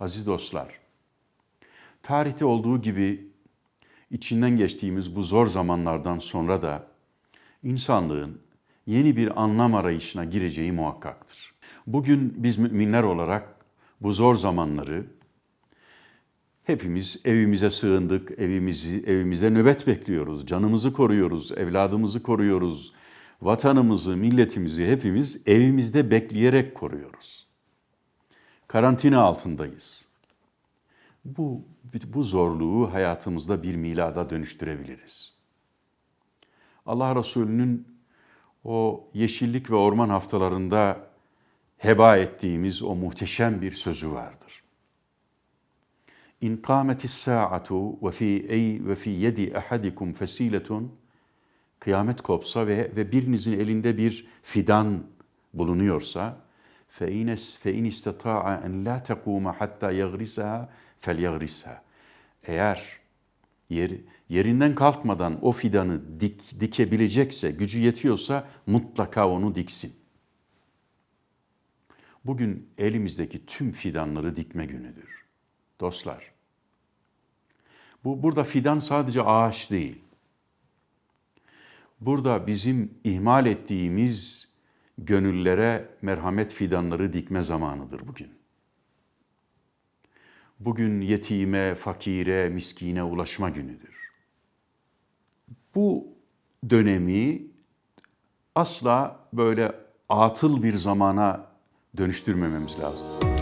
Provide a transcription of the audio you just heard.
Aziz dostlar, tarihte olduğu gibi içinden geçtiğimiz bu zor zamanlardan sonra da insanlığın yeni bir anlam arayışına gireceği muhakkaktır. Bugün biz müminler olarak bu zor zamanları hepimiz evimize sığındık, evimizi evimizde nöbet bekliyoruz, canımızı koruyoruz, evladımızı koruyoruz, vatanımızı, milletimizi hepimiz evimizde bekleyerek koruyoruz. Karantina altındayız. Bu bu zorluğu hayatımızda bir milada dönüştürebiliriz. Allah Resulü'nün o yeşillik ve orman haftalarında heba ettiğimiz o muhteşem bir sözü vardır. İn kâmetis sa'atu ve fi ey ve fi yedi ahadikum fesiletun kıyamet kopsa ve ve birinizin elinde bir fidan bulunuyorsa fe in istata'a en la tekuma hatta yagrisaha felyagrisha. Eğer yer, yerinden kalkmadan o fidanı dik, dikebilecekse, gücü yetiyorsa mutlaka onu diksin. Bugün elimizdeki tüm fidanları dikme günüdür. Dostlar, bu burada fidan sadece ağaç değil. Burada bizim ihmal ettiğimiz gönüllere merhamet fidanları dikme zamanıdır bugün. Bugün yetime, fakire, miskine ulaşma günüdür. Bu dönemi asla böyle atıl bir zamana dönüştürmememiz lazım.